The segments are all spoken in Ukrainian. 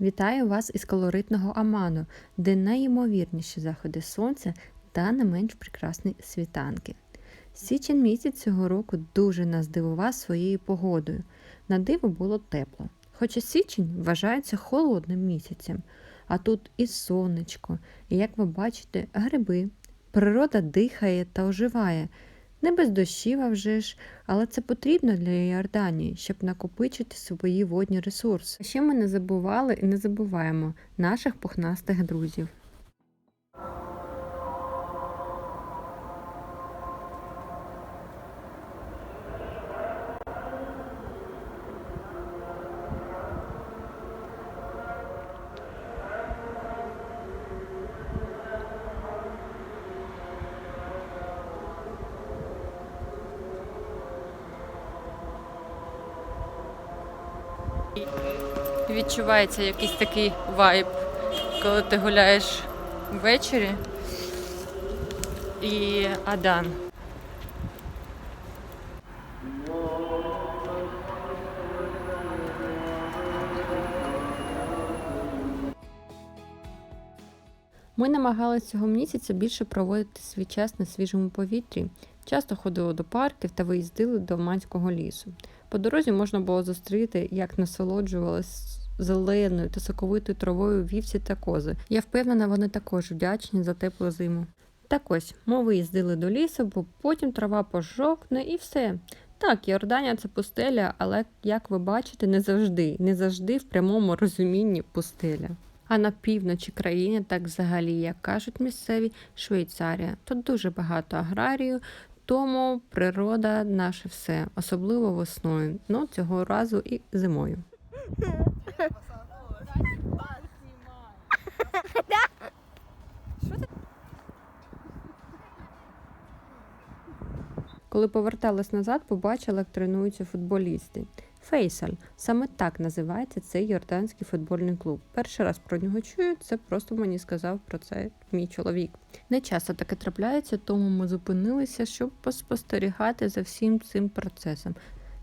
Вітаю вас із колоритного Аману, де найімовірніші заходи сонця та не менш прекрасні світанки. Січень місяць цього року дуже нас дивував своєю погодою. На диво було тепло. Хоча січень вважається холодним місяцем, а тут і сонечко, і як ви бачите, гриби. Природа дихає та оживає. Не без дощів, а вже ж, але це потрібно для Йорданії, щоб накопичити свої водні ресурси. Ще ми не забували і не забуваємо наших пухнастих друзів. Відчувається якийсь такий вайб, коли ти гуляєш ввечері і Адан. Ми намагалися цього місяця більше проводити свій час на свіжому повітрі. Часто ходили до парків та виїздили до Манського лісу. По дорозі можна було зустріти, як насолоджувались зеленою та соковитою травою вівці та кози. Я впевнена, вони також вдячні за теплу зиму. Так ось, ми виїздили до лісу, бо потім трава пожовкне і все. Так, Йорданія це пустеля, але, як ви бачите, не завжди, не завжди в прямому розумінні пустеля. А на півночі країни, так взагалі, як кажуть місцеві, Швейцарія. Тут дуже багато аграрію, тому природа наше все, особливо весною. Ну, цього разу і зимою. Коли поверталась назад, побачила, як тренуються футболісти. Фейсаль саме так називається цей йорданський футбольний клуб. Перший раз про нього чую, це просто мені сказав про це мій чоловік. Не часто таке трапляється, тому ми зупинилися, щоб поспостерігати за всім цим процесом.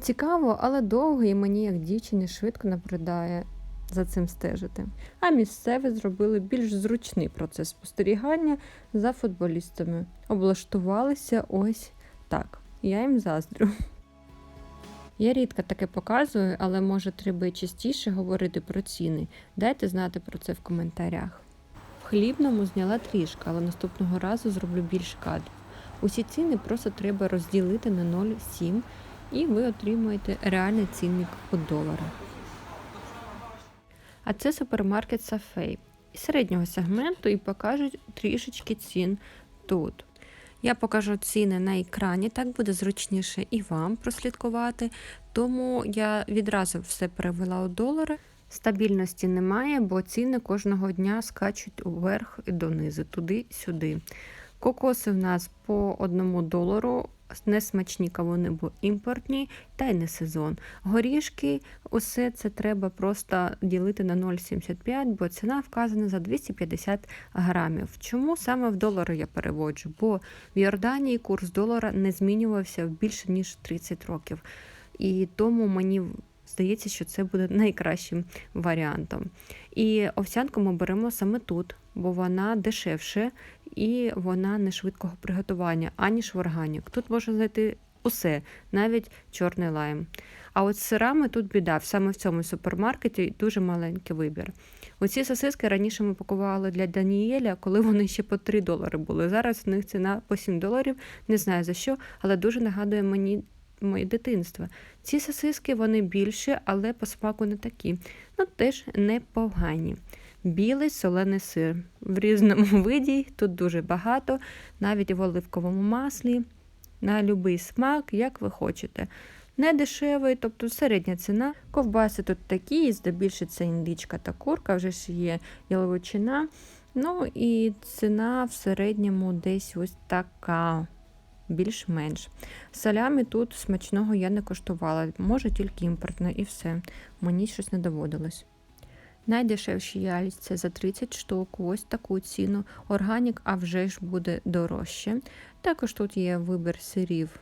Цікаво, але довго і мені, як дівчині, швидко набридає за цим стежити. А місцеві зробили більш зручний процес спостерігання за футболістами. Облаштувалися ось так. Я їм заздрю. Я рідко таке показую, але може треба частіше говорити про ціни. Дайте знати про це в коментарях. В хлібному зняла трішки, але наступного разу зроблю більше кадрів. Усі ціни просто треба розділити на 0,7 і ви отримуєте реальний цінник у доларах. А це супермаркет Сафей середнього сегменту і покажуть трішечки цін тут. Я покажу ціни на екрані, так буде зручніше і вам прослідкувати. Тому я відразу все перевела у долари. Стабільності немає, бо ціни кожного дня скачуть вверх і донизу, туди-сюди. Кокоси в нас по одному долару. Несмачні кавуни, бо імпортні, та й не сезон. Горішки, усе це треба просто ділити на 0,75, бо ціна вказана за 250 грамів. Чому саме в долари я переводжу? Бо в Йорданії курс долара не змінювався більше ніж 30 років. І тому мені здається, що це буде найкращим варіантом. І овсянку ми беремо саме тут, бо вона дешевше і вона не швидкого приготування, аніж в органік. Тут можна знайти усе, навіть чорний лайм. А от з сирами тут біда. Саме в цьому супермаркеті дуже маленький вибір. Оці сосиски раніше ми пакували для Даніеля, коли вони ще по 3 долари були. Зараз у них ціна по 7 доларів, не знаю за що, але дуже нагадує мені моє дитинство. Ці сосиски вони більші, але по смаку не такі. Ну теж непогані. Білий солений сир. В різному виді, тут дуже багато, навіть в оливковому маслі, на будь-який смак, як ви хочете. Не дешевий, тобто середня ціна. Ковбаси тут такі, здебільше це індичка та курка, вже ж є яловичина. Ну і ціна в середньому десь ось така. Більш-менш. Салямі тут смачного я не коштувала, може тільки імпортне і все. Мені щось не доводилось. Найдешевші яліці за 30 штук, ось таку ціну. Органік, а вже ж буде дорожче. Також тут є вибір сирів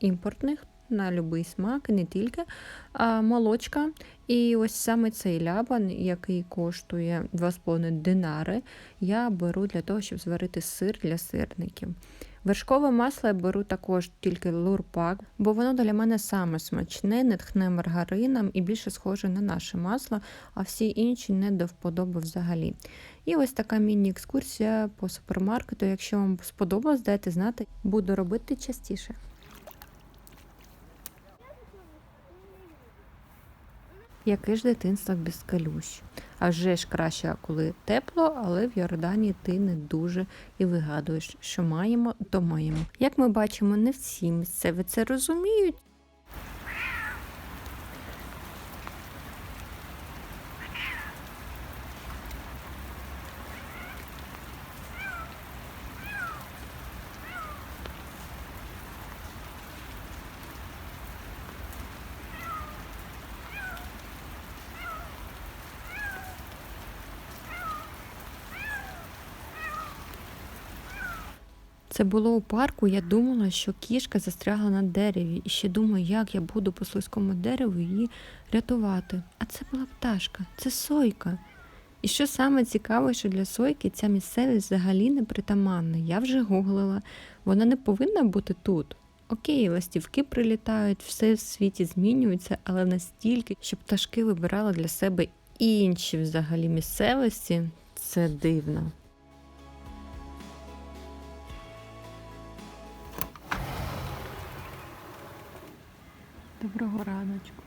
імпортних, на будь-який смак, не тільки а, молочка. І ось саме цей лябан, який коштує 2,5 динари, я беру для того, щоб зварити сир для сирників. Вершкове масло я беру також тільки лурпак, бо воно для мене саме смачне, не тхне маргарином і більше схоже на наше масло, а всі інші не до вподоби взагалі. І ось така міні-екскурсія по супермаркету. Якщо вам сподобалось, дайте знати, буду робити частіше. Яке ж дитинство без калющ? А вже ж краще, коли тепло, але в Йорданії ти не дуже і вигадуєш, що маємо, то маємо. Як ми бачимо, не всі місцеві це розуміють. Це було у парку. Я думала, що кішка застрягла на дереві, і ще думаю, як я буду по слизькому дереву її рятувати. А це була пташка, це сойка. І що саме цікаве, що для сойки ця місцевість взагалі не притаманна. Я вже гуглила, вона не повинна бути тут. Окей, ластівки прилітають, все в світі змінюється, але настільки, щоб пташки вибирали для себе інші взагалі місцевості, це дивно. Доброго раночку.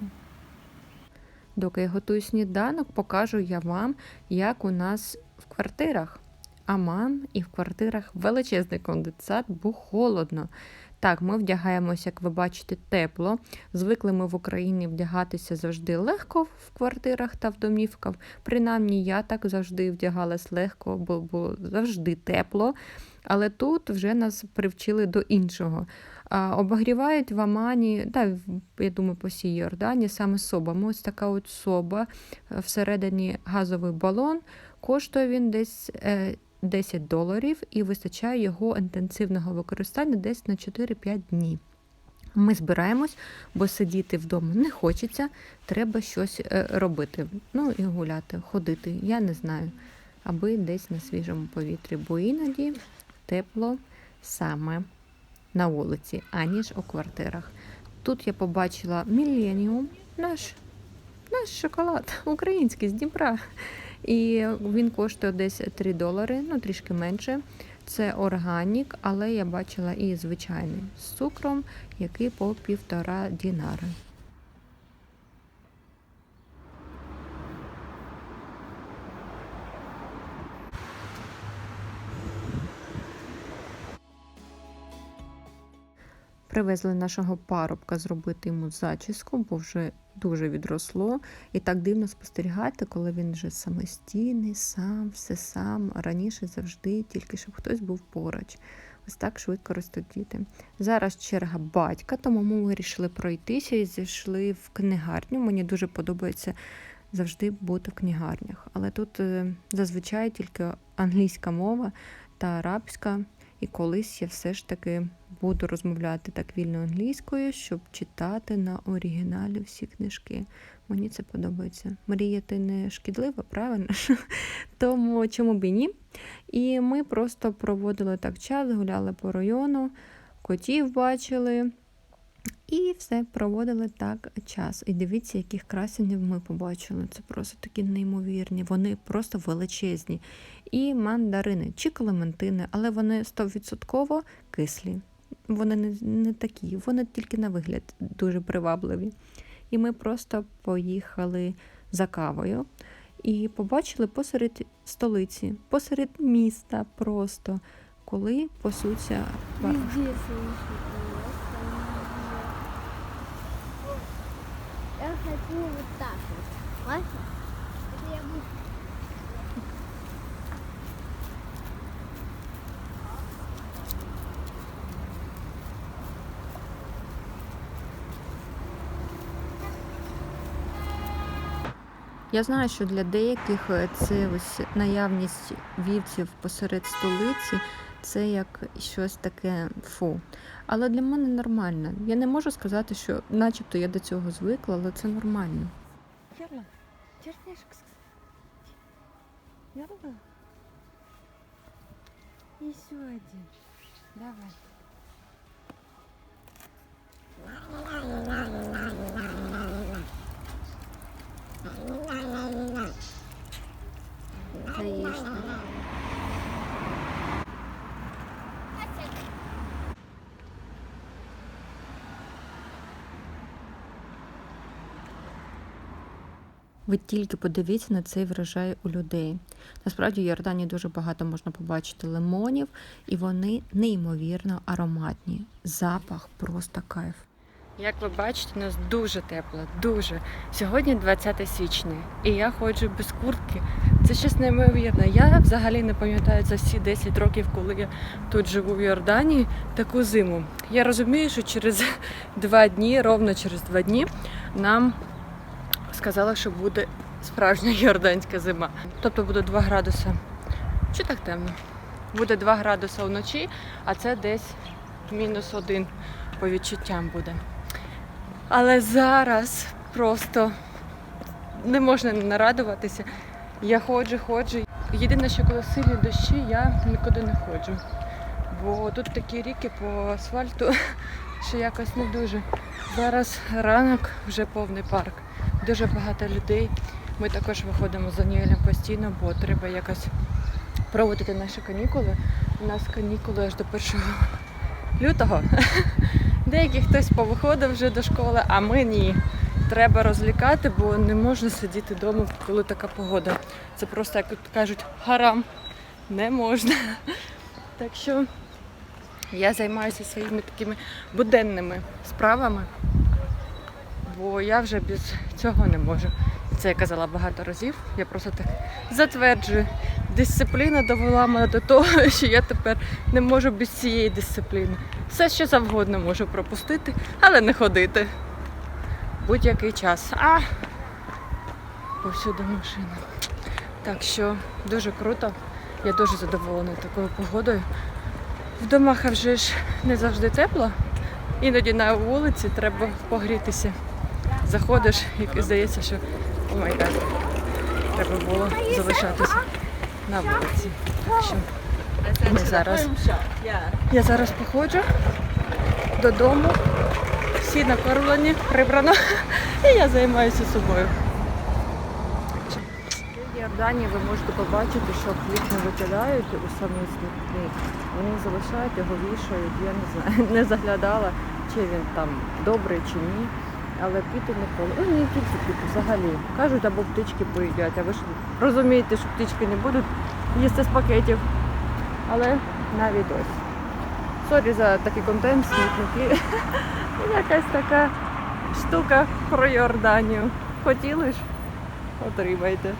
Доки я готую сніданок, покажу я вам, як у нас в квартирах. Аман і в квартирах величезний конденсат, бо холодно. Так, ми вдягаємося, як ви бачите, тепло. Звикли ми в Україні вдягатися завжди легко в квартирах та в домівках. Принаймні, я так завжди вдягалась легко, бо було завжди тепло. Але тут вже нас привчили до іншого. Обогрівають в Амані, да, я думаю, по всій Йордані саме собами. Ось така от соба, всередині газовий балон. Коштує він десь е, 10 доларів і вистачає його інтенсивного використання десь на 4-5 днів. Ми збираємось, бо сидіти вдома не хочеться, треба щось е, робити. Ну і гуляти, ходити, я не знаю, аби десь на свіжому повітрі, бо іноді тепло саме на вулиці, аніж у квартирах. Тут я побачила Міленіум, наш, наш шоколад, український з Дніпра. І він коштує десь 3 долари, ну трішки менше. Це органік, але я бачила і звичайний з цукром, який по півтора дінари. Привезли нашого парубка зробити йому зачіску, бо вже дуже відросло. І так дивно спостерігати, коли він вже самостійний, сам, все сам. Раніше завжди, тільки щоб хтось був поруч. Ось так швидко ростуть діти. Зараз черга батька, тому ми вирішили пройтися і зайшли в книгарню. Мені дуже подобається завжди бути в книгарнях. Але тут е, зазвичай тільки англійська мова та арабська. І колись я все ж таки буду розмовляти так вільно англійською, щоб читати на оригіналі всі книжки. Мені це подобається. Мріяти не шкідливо, правильно? Тому чому б і ні? І ми просто проводили так час, гуляли по району, котів бачили. І все проводили так час. І дивіться, яких красенів ми побачили. Це просто такі неймовірні, вони просто величезні. І мандарини чи клементини, але вони 100% кислі. Вони не, не такі, вони тільки на вигляд дуже привабливі. І ми просто поїхали за кавою і побачили посеред столиці, посеред міста просто, коли пасуться. Везде слышу. Я хочу вот так вот. Можно? Это я буду. Я знаю, що для деяких е, це ось наявність вівців посеред столиці це як щось таке фу. Але для мене нормально. Я не можу сказати, що начебто я до цього звикла, але це нормально. Ярла, чернешка. Ярла. Еще один. Давай. Конечно. Ви тільки подивіться на цей врожай у людей. Насправді в Йордані дуже багато можна побачити лимонів, і вони неймовірно ароматні. Запах просто кайф. Як ви бачите, у нас дуже тепло, дуже. Сьогодні 20 січня, і я ходжу без куртки. Це щось неймовірне. Я взагалі не пам'ятаю за всі 10 років, коли я тут живу в Йорданії, таку зиму. Я розумію, що через два дні, ровно через два дні, нам сказали, що буде справжня йорданська зима. Тобто буде 2 градуси. Чи так темно? Буде 2 градуси вночі, а це десь мінус один по відчуттям буде. Але зараз просто не можна не нарадуватися. Я ходжу, ходжу. Єдине, що коли сильні дощі, я нікуди не ходжу. Бо тут такі ріки по асфальту, що якось не дуже. Зараз ранок, вже повний парк. Дуже багато людей. Ми також виходимо з Аніелем постійно, бо треба якось проводити наші канікули. У нас канікули аж до 1 лютого. Деякі хтось повиходив вже до школи, а ми ні. Треба розлікати, бо не можна сидіти вдома, коли така погода. Це просто, як кажуть, харам. Не можна. Так що я займаюся своїми такими буденними справами, бо я вже без цього не можу. Це я казала багато разів. Я просто так затверджую. Дисципліна довела мене до того, що я тепер не можу без цієї дисципліни. Все, що завгодно можу пропустити, але не ходити. Будь-який час. А повсюди машина. Так що дуже круто. Я дуже задоволена такою погодою. В домах вже ж не завжди тепло. Іноді на вулиці треба погрітися. Заходиш і здається, що о май треба було залишатися на вулиці. Що ми зараз. Я зараз походжу додому. Всі накормлені, прибрано, і я займаюся собою. В Йордані ви можете побачити, що хліб не викидають у самий смітник. Вони залишають його вішають. Я не знаю, не заглядала, чи він там добрий чи ні. Але піти ніколи. Ну, не тільки піти, взагалі. Кажуть, або птички поїдять, а ви ж розумієте, що птички не будуть їсти з пакетів. Але навіть ось. Сорі за такий контент, смітники. Якась така штука про Йорданію. Хотіли ж? Отримайте.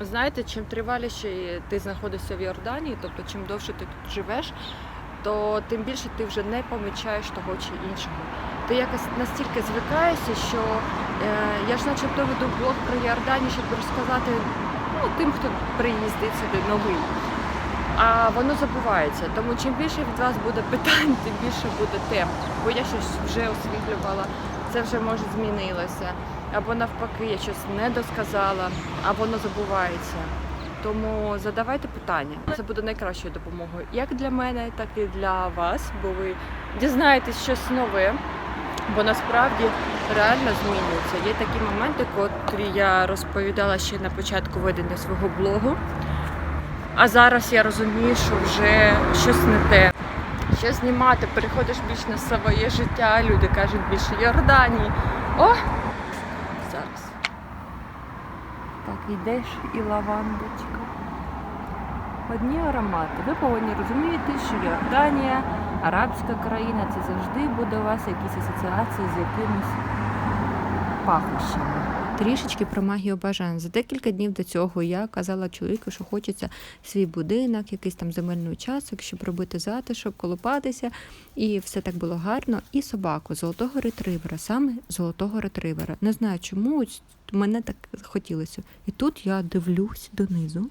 Знаєте, чим триваліше ти знаходишся в Йорданії, тобто чим довше ти тут живеш, то тим більше ти вже не помічаєш того чи іншого. Ти якось настільки звикаєшся, що е, я ж начебто веду блог про Йорданію, щоб розказати ну, тим, хто приїздить сюди новий. А воно забувається. Тому чим більше від вас буде питань, тим більше буде тем. Бо я щось вже освітлювала, це вже може змінилося. Або навпаки, я щось не досказала, а воно забувається. Тому задавайте питання. Це буде найкращою допомогою як для мене, так і для вас, бо ви дізнаєтесь щось нове. Бо насправді реально змінюється. Є такі моменти, котрі я розповідала ще на початку ведення свого блогу. А зараз я розумію, що вже щось не те. Що знімати, переходиш більш на своє життя, люди кажуть більше Йорданії. О! Зараз. Так, йдеш і лавандочка. Одні аромати. Ви повинні розумієте, що Йорданія, арабська країна, це завжди буде у вас якісь асоціації з якимось пахощами. Трішечки про магію бажань. За декілька днів до цього я казала чоловіку, що хочеться свій будинок, якийсь там земельний участок, щоб робити затишок, колупатися, і все так було гарно. І собаку золотого ретривера, саме золотого ретривера. Не знаю, чому мене так хотілося. І тут я дивлюсь донизу.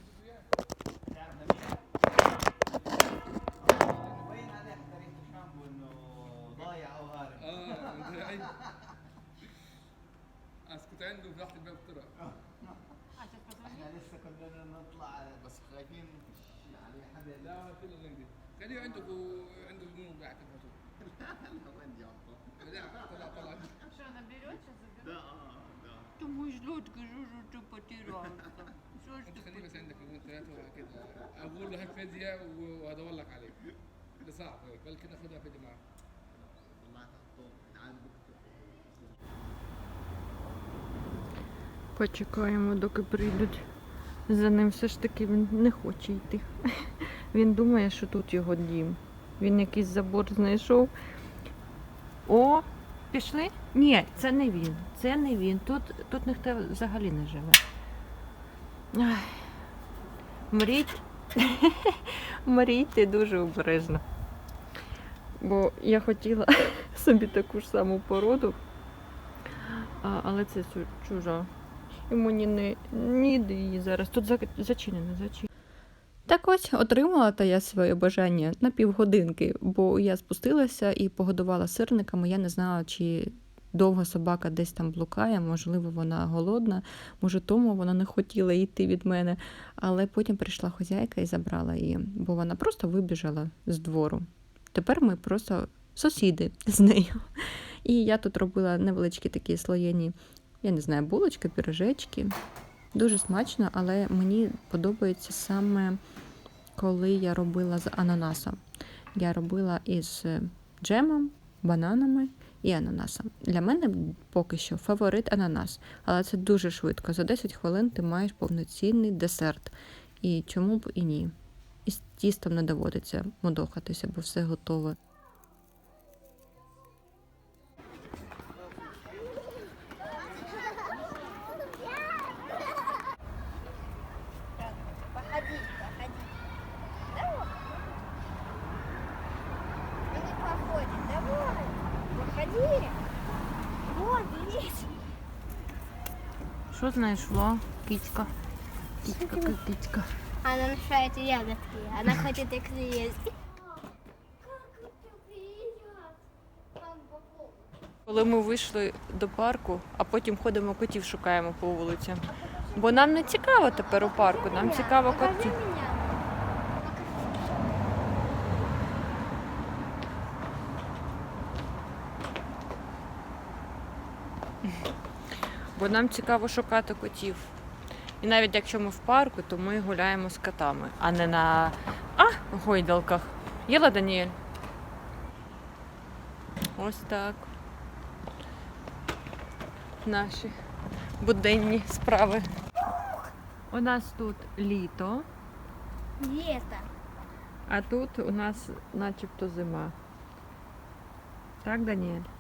خليه عنده عنده ذنوب بعد كده لا وين جابته لا طلع طلع ده اه ده Ты мой жлотка, Жужу, ты потерялся. Что ж انت ты خليه بس عندك يومين ثلاثه وبعد كده اقول له هات فديه وهدور لك عليه ده صعب هيك بلكي ناخدها فديه معاه والله تحطه تعال بكتب Почекаємо, доки прийдуть. За ним все ж таки він не хоче йти. Він думає, що тут його дім. Він якийсь забор знайшов. О, пішли? Ні, це не він. Це не він. Тут, тут ніхто взагалі не живе. Мріть. Мрійте дуже обережно. Бо я хотіла собі таку ж саму породу, але це чужа. І мені не ніде її зараз. Тут зачинено, зачинено. Так ось отримала та я своє бажання на півгодинки, бо я спустилася і погодувала сирниками. Я не знала, чи довго собака десь там блукає, можливо, вона голодна, може, тому вона не хотіла йти від мене. Але потім прийшла хазяйка і забрала її, бо вона просто вибіжала з двору. Тепер ми просто сусіди з нею. І я тут робила невеличкі такі слоєні я не знаю, булочки, пірожечки. Дуже смачно, але мені подобається саме коли я робила з ананасом. Я робила із е, джемом, бананами і ананасом. Для мене поки що фаворит ананас, але це дуже швидко. За 10 хвилин ти маєш повноцінний десерт. І чому б і ні? І з тістом не доводиться мудохатися, бо все готове. Походи, походи. Давай. Ну не походит, давай. Походи. Вот, видишь? Що знайшло? Кітька. Кітька, кітька. Она мешает ягодки. Она хочет их съесть. Коли ми вийшли до парку, а потім ходимо котів шукаємо по вулиці. Бо нам не цікаво тепер у парку, нам цікаво Покажи Бо нам цікаво шукати котів. І навіть якщо ми в парку, то ми гуляємо з котами, а не на а, гойдалках. Єла Даніель? Ось так. Наші буденні справи. У нас тут літо, Лето. а тут у нас начебто зима. Так, Даніель?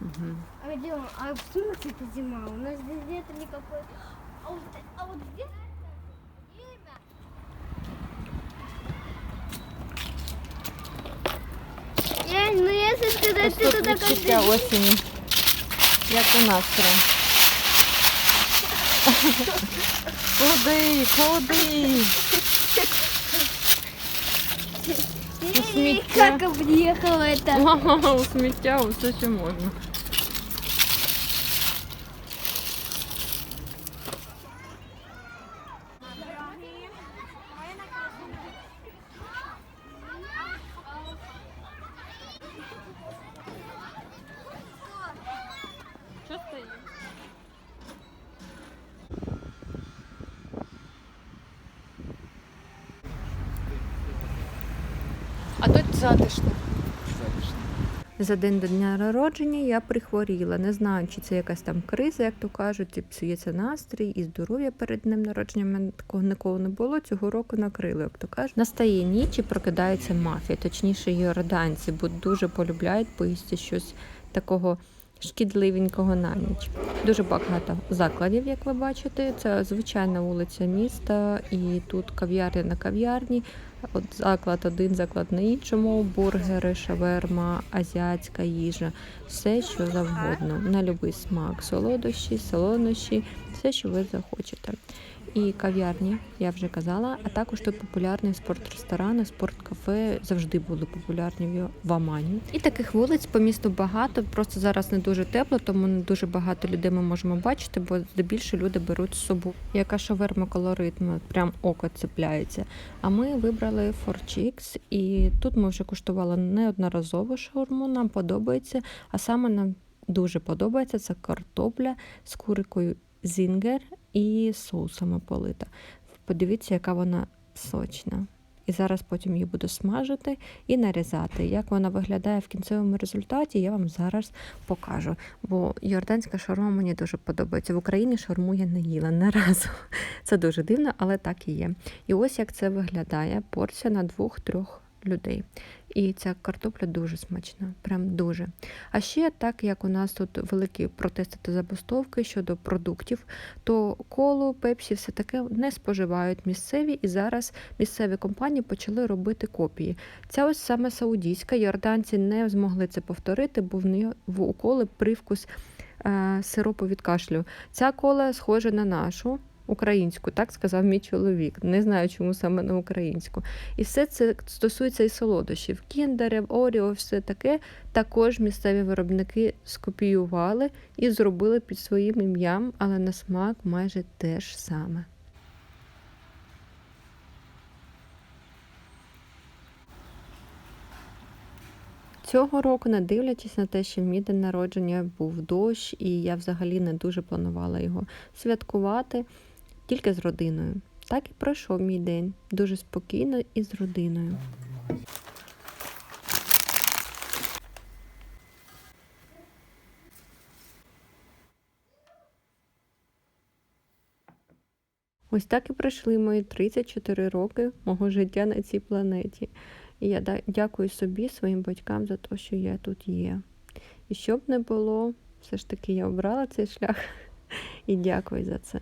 Угу. А где он? А в смысле это зима? У нас здесь лето никакой. А вот, а вот здесь... Я, ну если сказать, ты туда відчуття каждый осені. Як у нас прям. Куди, куди? день... сміття. Как объехала это? Ага, у сміття усе що можна. За день до дня народження я прихворіла. Не знаю, чи це якась там криза, як то кажуть, і псується настрій і здоров'я перед днем народження. У мене такого ніколи не було. Цього року накрили, як то кажуть. Настає ніч і прокидається мафія, точніше йорданці, бо дуже полюбляють поїсти щось такого шкідливенького на ніч. Дуже багато закладів, як ви бачите. Це звичайна вулиця міста, і тут кав'ярня на кав'ярні. От заклад один, заклад на іншому, бургери, шаверма, азіатська їжа, все, що завгодно, на будь-який смак, солодощі, солонощі, все, що ви захочете. І кав'ярні, я вже казала, а також тут популярні спортресторани, спорткафе завжди були популярні в- Амані. І таких вулиць по місту багато. Просто зараз не дуже тепло, тому не дуже багато людей ми можемо бачити, бо здебільшого люди беруть з собою. Яка шаверма колоритна, прям око цепляється. А ми вибрали Forchix, і тут ми вже куштували неодноразово шаурму. Нам подобається, а саме нам дуже подобається це картопля з курикою зінгер і соусами полита. Подивіться, яка вона сочна. І зараз потім її буду смажити і нарізати. Як вона виглядає в кінцевому результаті, я вам зараз покажу. Бо йорданська шаурма мені дуже подобається. В Україні шаурму я не їла не разу. Це дуже дивно, але так і є. І ось як це виглядає: порція на двох-трьох людей. І ця картопля дуже смачна, прям дуже. А ще так як у нас тут великі протести та забастовки щодо продуктів, то колу, пепсі, все таке не споживають місцеві, і зараз місцеві компанії почали робити копії. Ця ось саме саудійська, йорданці не змогли це повторити, бо в неї в у коли привкус е, сиропу від кашлю. Ця кола схожа на нашу. Українську, так сказав мій чоловік. Не знаю, чому саме на українську. І все це стосується і солодощів. Кіндерів, Оріо, все таке. Також місцеві виробники скопіювали і зробили під своїм ім'ям, але на смак майже те ж саме. Цього року, не дивлячись на те, що мій день народження був дощ, і я взагалі не дуже планувала його святкувати тільки з родиною. Так і пройшов мій день дуже спокійно і з родиною. Ось так і пройшли мої 34 роки мого життя на цій планеті. І я дякую собі, своїм батькам за те, що я тут є. І що б не було, все ж таки я обрала цей шлях і дякую за це.